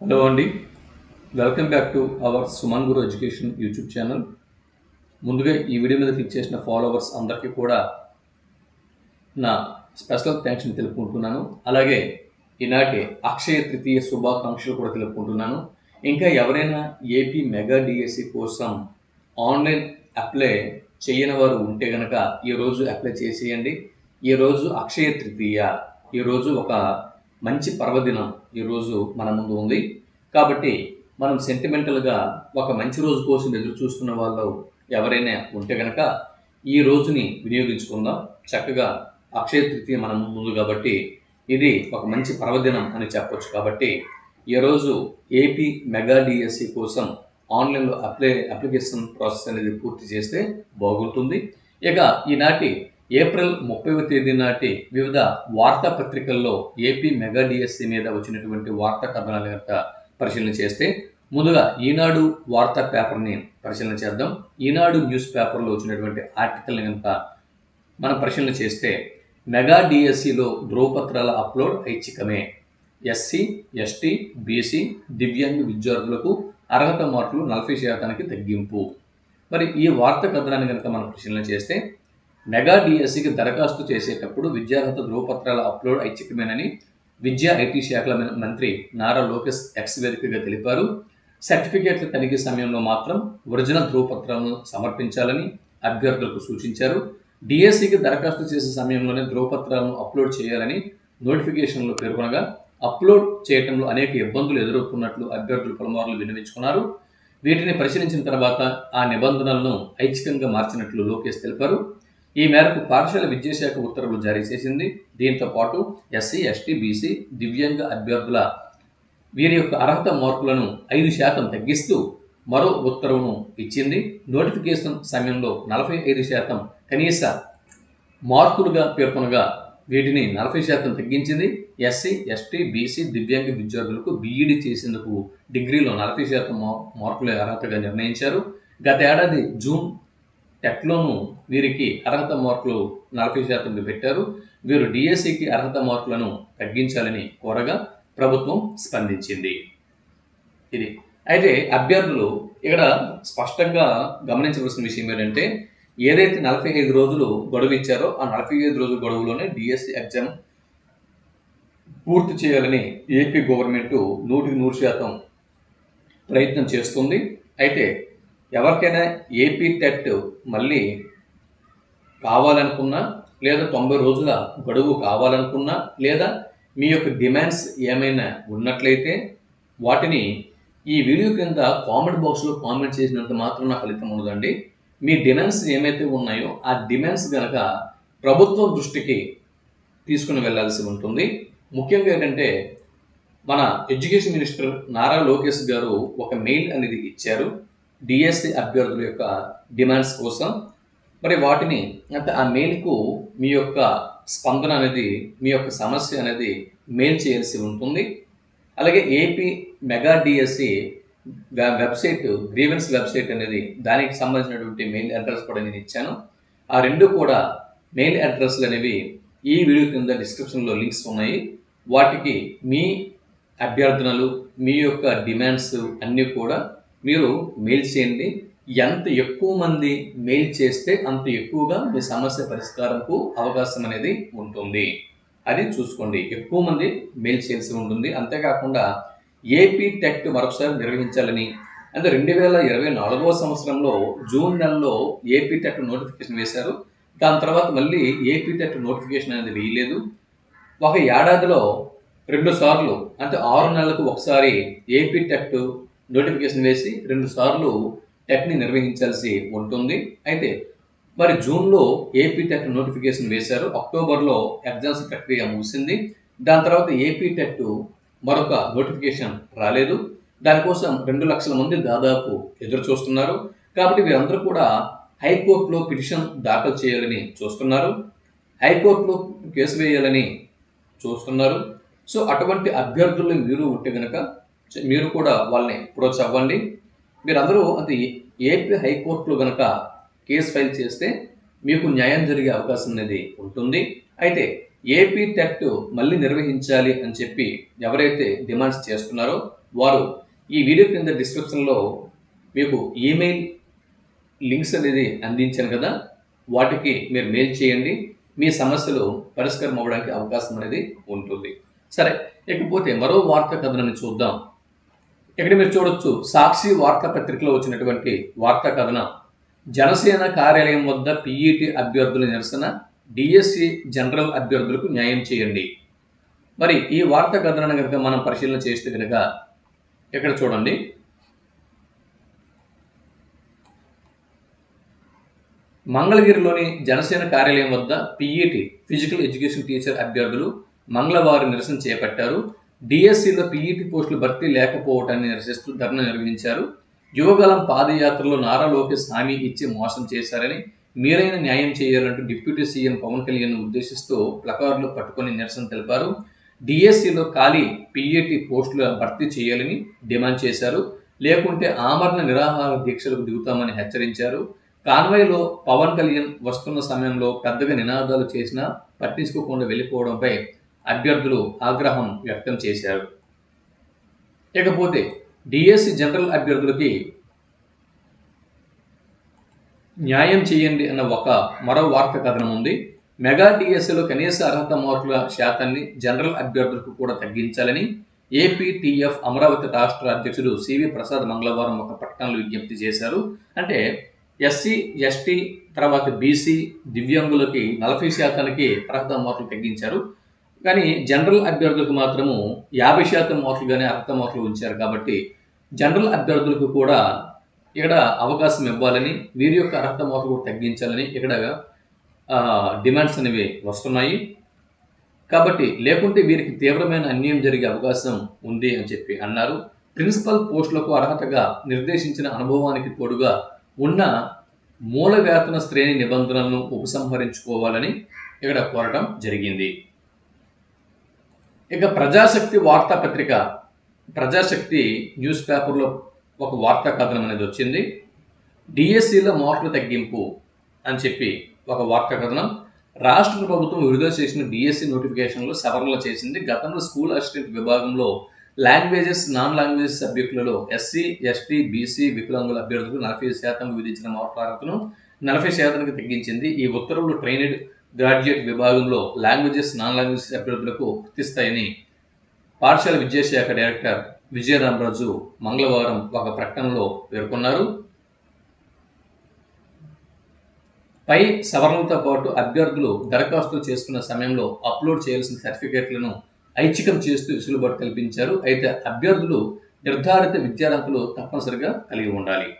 Hello అండి. Welcome back to our Suman Guru education YouTube channel. ముందుగా ఈ video మీద క్లిక్ చేసిన ఫాలోవర్స్ అందరికీ కూడా నా స్పెషల్ థ్యాంక్స్ని తెలుపుకుంటున్నాను. అలాగే ఈనాటి అక్షయ తృతీయ శుభాకాంక్షలు కూడా తెలుపుకుంటున్నాను. ఇంకా ఎవరైనా ఏపీ మెగా డిఎస్సి కోసం ఆన్లైన్ అప్లై చేయని వారు ఉంటే కనుక ఈరోజు అప్లై చేసేయండి. ఈరోజు అక్షయ తృతీయ ఈరోజు ఒక మంచి పర్వదినం ఈరోజు మన ముందు ఉంది. కాబట్టి మనం సెంటిమెంటల్గా ఒక మంచి రోజు కోసం ఎదురు చూస్తున్న వాళ్ళు ఎవరైనా ఉంటే కనుక ఈ రోజుని వినియోగించుకుందాం. చక్కగా అక్షయ తృతీయ మన ముందు ఉంది కాబట్టి ఇది ఒక మంచి పర్వదినం అని చెప్పొచ్చు. కాబట్టి ఈరోజు ఏపీ మెగా డిఎస్సి కోసం ఆన్లైన్లో అప్లై అప్లికేషన్ ప్రాసెస్ అనేది పూర్తి చేస్తే బాగుంటుంది. ఇక ఈనాటి ఏప్రిల్ ముప్పైవ తేదీ నాటి వివిధ వార్తాపత్రికల్లో ఏపీ మెగా డిఎస్సి మీద వచ్చినటువంటి వార్తా కథనాల యొక్క పరిశీలన చేస్తే ముందుగా ఈనాడు వార్తా పేపర్ని పరిశీలన చేద్దాం. ఈనాడు న్యూస్ పేపర్లో వచ్చినటువంటి ఆర్టికల్ని కనుక మనం పరిశీలన చేస్తే మెగా డిఎస్సిలో ధ్రువపత్రాల అప్లోడ్ ఐచ్ఛికమే. ఎస్సీ ఎస్టీ బీసీ దివ్యాంగ విద్యార్థులకు అర్హత మార్కులు నలభై శాతానికి తగ్గింపు. మరి ఈ వార్త కథనాన్ని కనుక మనం పరిశీలన చేస్తే మెగా డిఎస్సికి దరఖాస్తు చేసేటప్పుడు విద్యార్హత ధృవపత్రాల అప్లోడ్ ఐచ్ఛికమేనని విద్యా ఐటీ శాఖల మంత్రి నారా లోకేష్ ఎక్స్ వేదికగా తెలిపారు. సర్టిఫికేట్ల తనిఖీ సమయంలో మాత్రం ఒరిజినల్ ధృవపత్రాలను సమర్పించాలని అభ్యర్థులకు సూచించారు. డిఎస్సికి దరఖాస్తు చేసే సమయంలోనే ధృవపత్రాలను అప్లోడ్ చేయాలని నోటిఫికేషన్లో పేర్కొనగా అప్లోడ్ చేయడంలో అనేక ఇబ్బందులు ఎదుర్కొన్నట్లు అభ్యర్థులు పలుమార్లు విన్నవించుకున్నారు. వీటిని పరిశీలించిన తర్వాత ఆ నిబంధనలను ఐచ్ఛికంగా మార్చినట్లు లోకేష్ తెలిపారు. ఈ మేరకు పాఠశాల విద్యాశాఖ ఉత్తర్వులు జారీ చేసింది. దీంతో పాటు ఎస్సీ ఎస్టీ బీసీ దివ్యాంగ అభ్యర్థుల వీరి యొక్క అర్హత మార్కులను ఐదు శాతం తగ్గిస్తూ మరో ఉత్తర్వును ఇచ్చింది. నోటిఫికేషన్ సమయంలో నలభై ఐదు శాతం కనీస మార్కులుగా పేర్కొనగా వీటిని నలభై శాతం తగ్గించింది. ఎస్సీ ఎస్టీ బీసీ దివ్యాంగ విద్యార్థులకు బీఈడి చేసేందుకు డిగ్రీలో నలభై శాతం మార్కులు మార్కుల అర్హతగా నిర్ణయించారు. గత ఏడాది జూన్ టెట్లోనూ వీరికి అర్హత మార్కులు నలభై శాతం పెట్టారు. వీరు డిఎస్సికి అర్హత మార్కులను తగ్గించాలని కోరగా ప్రభుత్వం స్పందించింది. ఇది. అయితే అభ్యర్థులు ఇక్కడ స్పష్టంగా గమనించవలసిన విషయం ఏంటంటే ఏదైతే నలభై ఐదు రోజులు గడువు ఇచ్చారో ఆ నలభై ఐదు రోజుల గడువులోనే డిఎస్సి ఎగ్జామ్ పూర్తి చేయాలని ఏపీ గవర్నమెంట్ నూటికి నూరు శాతం ప్రయత్నం చేస్తుంది. అయితే ఎవరికైనా ఏపీ టెట్ మళ్ళీ కావాలనుకున్నా లేదా తొంభై రోజుల గడువు కావాలనుకున్నా లేదా మీ యొక్క డిమాండ్స్ ఏమైనా ఉన్నట్లయితే వాటిని ఈ వీడియో కింద కామెంట్ బాక్స్లో కామెంట్ చేసినంత మాత్రం నా ఫలితం ఉండదండి. మీ డిమాండ్స్ ఏమైతే ఉన్నాయో ఆ డిమాండ్స్ కనుక ప్రభుత్వం దృష్టికి తీసుకుని వెళ్ళాల్సి ఉంటుంది. ముఖ్యంగా ఏంటంటే మన ఎడ్యుకేషన్ మినిస్టర్ నారా లోకేష్ గారు ఒక మెయిల్ అనేది ఇచ్చారు. డిఎస్సి అభ్యర్థుల యొక్క డిమాండ్స్ కోసం. మరి వాటిని అంటే ఆ మెయిల్కు మీ యొక్క స్పందన అనేది మీ యొక్క సమస్య అనేది మెయిల్ చేయాల్సి ఉంటుంది. అలాగే AP mega DSC website grievance website అనేది దానికి సంబంధించినటువంటి మెయిల్ అడ్రస్ కూడా నేను ఇచ్చాను. ఆ రెండు కూడా మెయిల్ అడ్రస్లు అనేవి ఈ వీడియో కింద డిస్క్రిప్షన్లో లింక్స్ ఉన్నాయి. వాటికి మీ అభ్యర్థనలు మీ యొక్క డిమాండ్స్ అన్నీ కూడా మీరు మెయిల్ చేయండి. ఎంత ఎక్కువ మంది మెయిల్ చేస్తే అంత ఎక్కువగా మీ సమస్య పరిష్కారంకు అవకాశం అనేది ఉంటుంది. అది చూసుకోండి. ఎక్కువ మంది మెయిల్ చేయాల్సి ఉంటుంది. అంతేకాకుండా ఏపీ టెక్ మరొకసారి నిర్వహించాలని అంటే రెండు వేల ఇరవై నాలుగవ సంవత్సరంలో జూన్ నెలలో ఏపీ టెట్ నోటిఫికేషన్ వేశారు. దాని తర్వాత మళ్ళీ ఏపీ టెట్ నోటిఫికేషన్ అనేది వేయలేదు. ఒక ఏడాదిలో రెండు సార్లు అంటే ఆరు నెలలకు ఒకసారి ఏపీ టెట్ నోటిఫికేషన్ వేసి రెండు సార్లు టెట్ని నిర్వహించాల్సి ఉంటుంది. అయితే మరి జూన్లో ఏపీ టెట్ నోటిఫికేషన్ వేశారు. అక్టోబర్లో ఎగ్జామ్స్ ప్రక్రియ ముగిసింది. దాని తర్వాత ఏపీ టెట్ మరొక నోటిఫికేషన్ రాలేదు. దానికోసం రెండు లక్షల మంది దాదాపు ఎదురు చూస్తున్నారు కాబట్టి వీరందరూ కూడా హైకోర్టులో పిటిషన్ దాఖలు చేయాలని చూస్తున్నారు. హైకోర్టులో కేసు వేయాలని చూస్తున్నారు. సో అటువంటి అభ్యర్థులు మీరు ఉంటే కనుక మీరు కూడా వాళ్ళని అప్రోచ్ అవ్వండి మీరందరూ అది ఏపీ హైకోర్టులో కనుక కేసు ఫైల్ చేస్తే మీకు న్యాయం జరిగే అవకాశం అనేది ఉంటుంది. అయితే ఏపీ టెట్ మళ్ళీ నిర్వహించాలి అని చెప్పి ఎవరైతే డిమాండ్స్ చేస్తున్నారో వారు ఈ వీడియో కింద డిస్క్రిప్షన్లో మీకు ఈమెయిల్ లింక్స్ అనేది అందించాను కదా వాటికి మీరు మెయిల్ చేయండి. మీ సమస్యలు పరిష్కారం అవ్వడానికి అవకాశం అనేది ఉంటుంది. సరే ఇకపోతే మరో వార్త కథనాన్ని చూద్దాం. ఇక్కడ మీరు చూడొచ్చు సాక్షి వార్తాపత్రికలో వచ్చినటువంటి వార్తా కథనం. జనసేన కార్యాలయం వద్ద పిఈటి అభ్యర్థుల నిరసన డిఎస్సి జనరల్ అభ్యర్థులకు న్యాయం చేయండి. మరి ఈ వార్తా కథనాన్ని కనుక మనం పరిశీలన చేస్తే కనుక ఇక్కడ చూడండి. మంగళగిరిలోని జనసేన కార్యాలయం వద్ద పిఈటి ఫిజికల్ ఎడ్యుకేషన్ టీచర్ అభ్యర్థులు మంగళవారం నిరసన చేపట్టారు. డిఎస్సిలో పీఈటీ పోస్టులు భర్తీ లేకపోవటాన్ని నిరసిస్తూ ధర్నా నిర్వహించారు. యువగలం పాదయాత్రలో నారా లోకేష్ హామీ ఇచ్చి మోసం చేశారని మీరైన న్యాయం చేయాలంటూ డిప్యూటీ సీఎం పవన్ కళ్యాణ్ ఉద్దేశిస్తూ ప్లకార్డులు పట్టుకొని నిరసన తెలిపారు. డిఎస్సిలో ఖాళీ పీఈటీ పోస్టుల భర్తీ చేయాలని డిమాండ్ చేశారు. లేకుంటే ఆమరణ నిరాహార దీక్షలకు దిగుతామని హెచ్చరించారు. కాన్వాయ్లో పవన్ కళ్యాణ్ వస్తున్న సమయంలో పెద్దగా నినాదాలు చేసినా పట్టించుకోకుండా వెళ్ళిపోవడంపై అభ్యర్థులు ఆగ్రహం వ్యక్తం చేశారు. ఇకపోతే డిఎస్సి జనరల్ అభ్యర్థులకి న్యాయం చేయండి అన్న ఒక మరో వార్త కథనం ఉంది. మెగా డిఎస్సిలో కనీస అర్హత మార్కుల శాతాన్ని జనరల్ అభ్యర్థులకు కూడా తగ్గించాలని ఏపీటీఎఫ్ అమరావతి రాష్ట్ర అధ్యక్షుడు సివి ప్రసాద్ మంగళవారం ఒక ప్రకటనలో విజ్ఞప్తి చేశారు. అంటే ఎస్సీ ఎస్టీ తర్వాత బీసీ దివ్యాంగులకి నలభై శాతానికి అర్హత మార్కులు తగ్గించారు. కానీ జనరల్ అభ్యర్థులకు మాత్రము యాభై శాతం మార్కులుగానే అర్హత మార్కులు ఉంచారు కాబట్టి జనరల్ అభ్యర్థులకు కూడా ఇక్కడ అవకాశం ఇవ్వాలని వీరి యొక్క అర్హత మార్కులు కూడా తగ్గించాలని ఇక్కడ డిమాండ్స్ అనేవి వస్తున్నాయి. కాబట్టి లేకుంటే వీరికి తీవ్రమైన అన్యాయం జరిగే అవకాశం ఉంది అని చెప్పి అన్నారు. ప్రిన్సిపల్ పోస్టులకు అర్హతగా నిర్దేశించిన అనుభవానికి తోడుగా ఉన్న మూల వేతన శ్రేణి నిబంధనలను ఉపసంహరించుకోవాలని ఇక్కడ కోరటం జరిగింది. ఇక ప్రజాశక్తి వార్తాపత్రిక ప్రజాశక్తి న్యూస్ పేపర్లో ఒక వార్తా కథనం అనేది వచ్చింది. డిఎస్సిలో మార్కుల తగ్గింపు అని చెప్పి ఒక వార్తా కథనం రాష్ట్ర ప్రభుత్వం విడుదల చేసిన డిఎస్సి నోటిఫికేషన్లో సవరణలు చేసింది. గతంలో స్కూల్ అసిస్టెంట్ విభాగంలో లాంగ్వేజెస్ నాన్ లాంగ్వేజ్ సబ్జెక్టులలో ఎస్సీ ఎస్టీ బీసీ వికలాంగుల అభ్యర్థులకు నలభై శాతం విధించిన మార్కుల అర్హతను నలభై శాతానికి తగ్గించింది. ఈ ఉత్తర్వులు ట్రైనెడ్ గ్రాడ్యుయేట్ విభాగంలో లాంగ్వేజెస్ నాన్ లాంగ్వేజ్ అభ్యర్థులకు వర్తిస్తాయని పాఠశాల విద్యాశాఖ డైరెక్టర్ విజయరామరాజు మంగళవారం ఒక ప్రకటనలో పేర్కొన్నారు. పై సవరణలతో పాటు అభ్యర్థులు దరఖాస్తులు చేసుకున్న సమయంలో అప్లోడ్ చేయాల్సిన సర్టిఫికేట్లను ఐచ్ఛికం చేస్తూ వెసులుబాటు కల్పించారు. అయితే అభ్యర్థులు నిర్ధారిత విద్యార్హతలు తప్పనిసరిగా కలిగి ఉండాలి.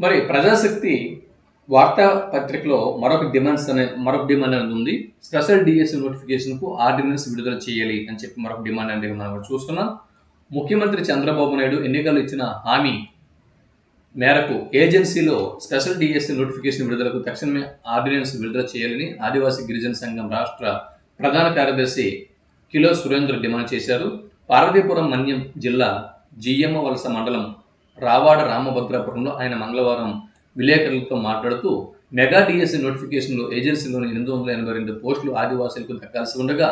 మరి ప్రజాశక్తి వార్తాపత్రికలో మరొక డిమాండ్స్ అనే మరొక డిమాండ్ అనేది ఉంది. స్పెషల్ డిఎస్సి నోటిఫికేషన్కు ఆర్డినెన్స్ విడుదల చేయాలి అని చెప్పి మరొక డిమాండ్ అనేది మనం చూస్తున్నాం. ముఖ్యమంత్రి చంద్రబాబు నాయుడు ఎన్నికలు ఇచ్చిన హామీ మేరకు ఏజెన్సీలో స్పెషల్ డిఎస్సీ నోటిఫికేషన్ విడుదలకు తక్షణమే ఆర్డినెన్స్ విడుదల చేయాలని ఆదివాసీ గిరిజన సంఘం రాష్ట్ర ప్రధాన కార్యదర్శి కిలో సురేంద్ర డిమాండ్ చేశారు. పార్వతీపురం మన్యం జిల్లా జియ్యమ్మ వలస మండలం రావాడ రామభద్రాపురంలో ఆయన మంగళవారం విలేకరులతో మాట్లాడుతూ మెగా డిఎస్సి నోటిఫికేషన్లో ఏజెన్సీలోని ఎనిమిది వందల ఎనభై రెండు పోస్టులు ఆదివాసీలకు దక్కాల్సి ఉండగా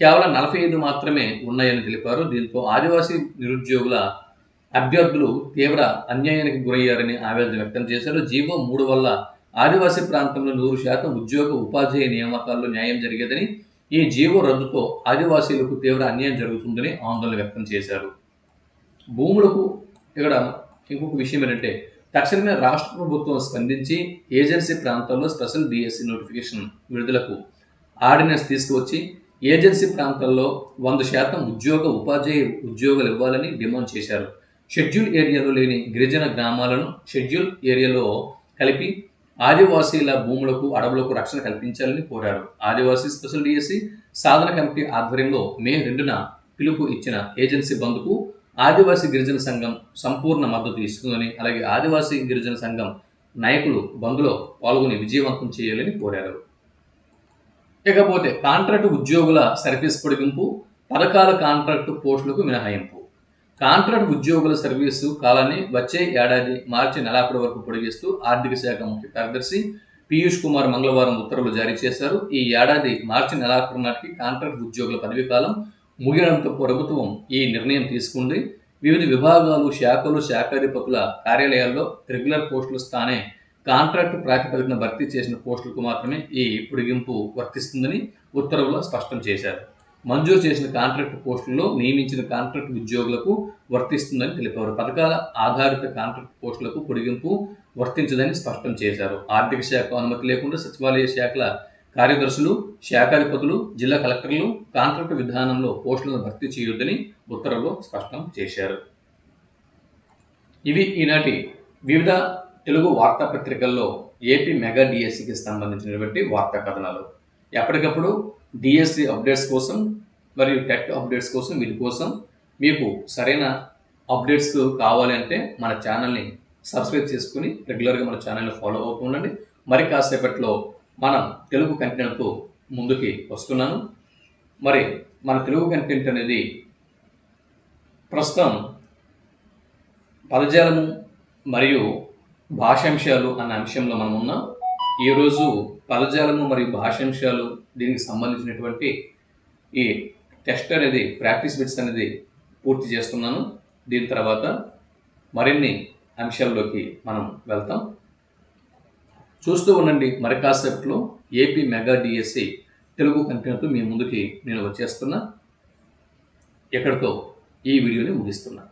కేవలం నలభై ఐదు మాత్రమే ఉన్నాయని తెలిపారు. దీంతో ఆదివాసీ నిరుద్యోగుల అభ్యర్థులు తీవ్ర అన్యాయానికి గురయ్యారని ఆవేదన వ్యక్తం చేశారు. జీవో మూడు వల్ల ఆదివాసీ ప్రాంతంలో నూరు శాతం ఉద్యోగ ఉపాధ్యాయ నియామకాల్లో న్యాయం జరిగేదని ఈ జీవో రద్దుతో ఆదివాసీలకు తీవ్ర అన్యాయం జరుగుతుందని ఆందోళన వ్యక్తం చేశారు. భూములకు ఇక్కడ ఇంకొక విషయం ఏంటంటే తక్షణమే రాష్ట్ర ప్రభుత్వం స్పందించి ఏజెన్సీ ప్రాంతాల్లో స్పెషల్ డిఎస్సి నోటిఫికేషన్ విడుదలకు ఆర్డినెన్స్ తీసుకువచ్చి ఏజెన్సీ ప్రాంతాల్లో వంద శాతం ఉద్యోగ ఉపాధ్యాయ ఉద్యోగాలు ఇవ్వాలని డిమాండ్ చేశారు. షెడ్యూల్ ఏరియాలో లేని గిరిజన గ్రామాలను షెడ్యూల్ ఏరియాలో కలిపి ఆదివాసీల భూములకు అడవులకు రక్షణ కల్పించాలని కోరారు. ఆదివాసీ స్పెషల్ డిఎస్సి సాధన కమిటీ ఆధ్వర్యంలో మే రెండున పిలుపు ఇచ్చిన ఏజెన్సీ బంద్కు ఆదివాసీ గిరిజన సంఘం సంపూర్ణ మద్దతు ఇస్తుందని అలాగే ఆదివాసీ గిరిజన సంఘం నాయకులు బంద్లో పాల్గొని విజయవంతం చేయాలని కోరారు. ఇకపోతే కాంట్రాక్ట్ ఉద్యోగుల సర్వీస్ పొడిగింపు పథకాల కాంట్రాక్టు పోస్టులకు మినహాయింపు. కాంట్రాక్ట్ ఉద్యోగుల సర్వీసు కాలాన్ని వచ్చే ఏడాది మార్చి నెలాఖరు వరకు పొడిగిస్తూ ఆర్థిక శాఖ ముఖ్య కార్యదర్శి పీయూష్ కుమార్ మంగళవారం ఉత్తర్వులు జారీ చేశారు. ఈ ఏడాది మార్చి నెలాఖరు నాటికి కాంట్రాక్ట్ ఉద్యోగుల పదవీ కాలం ముగియడంతో ప్రభుత్వం ఈ నిర్ణయం తీసుకుంది. వివిధ విభాగాలు శాఖలు శాఖాధిపతుల కార్యాలయాల్లో రెగ్యులర్ పోస్టులు స్థానే కాంట్రాక్ట్ ప్రాతిపదికన భర్తీ చేసిన పోస్టులకు మాత్రమే ఈ పొడిగింపు వర్తిస్తుందని ఉత్తర్వులో స్పష్టం చేశారు. మంజూరు చేసిన కాంట్రాక్ట్ పోస్టుల్లో నియమించిన కాంట్రాక్ట్ ఉద్యోగులకు వర్తిస్తుందని తెలిపారు. పథకాల ఆధారిత కాంట్రాక్ట్ పోస్టులకు పొడిగింపు వర్తించదని స్పష్టం చేశారు. ఆర్థిక శాఖ అనుమతి లేకుండా సచివాలయ శాఖల కార్యదర్శులు శాఖాధిపతులు జిల్లా కలెక్టర్లు కాంట్రాక్ట్ విధానంలో పోస్టులను భర్తీ చేయొద్దని ఉత్తర్వులో స్పష్టం చేశారు. ఇవి ఈనాటి వివిధ తెలుగు వార్తాపత్రికల్లో ఏపీ మెగా డిఎస్సికి సంబంధించినటువంటి వార్తా కథనాలు. ఎప్పటికప్పుడు డిఎస్సి అప్డేట్స్ కోసం మరియు టెట్ అప్డేట్స్ కోసం వీటి కోసం మీకు సరైన అప్డేట్స్ కావాలి అంటే మన ఛానల్ని సబ్స్క్రైబ్ చేసుకుని రెగ్యులర్గా మన ఛానల్ని ఫాలో అవుతూ ఉండండి. మరి కాసేపట్లో మనం తెలుగు కంటెంట్తో ముందుకి వస్తున్నాను. మరి మన తెలుగు కంటెంట్ అనేది ప్రస్తుతం పదజాలము మరియు భాషాంశాలు అన్న అంశంలో మనం ఉన్నాం. ఈరోజు పదజాలము మరియు భాషాంశాలు దీనికి సంబంధించినటువంటి ఈ టెస్ట్ అనేది ప్రాక్టీస్ బిట్స్ అనేది పూర్తి చేస్తున్నాను. దీని తర్వాత మరిన్ని అంశాల్లోకి మనం వెళ్తాం. చూస్తూ ఉండండి మరి కాసేపట్లో ఏపీ మెగా డిఎస్సి తెలుగు కంటెంట్తో మీ ముందుకి నేను వచ్చేస్తున్నా. ఎక్కడితో? ఈ వీడియోని ముగిస్తున్నా.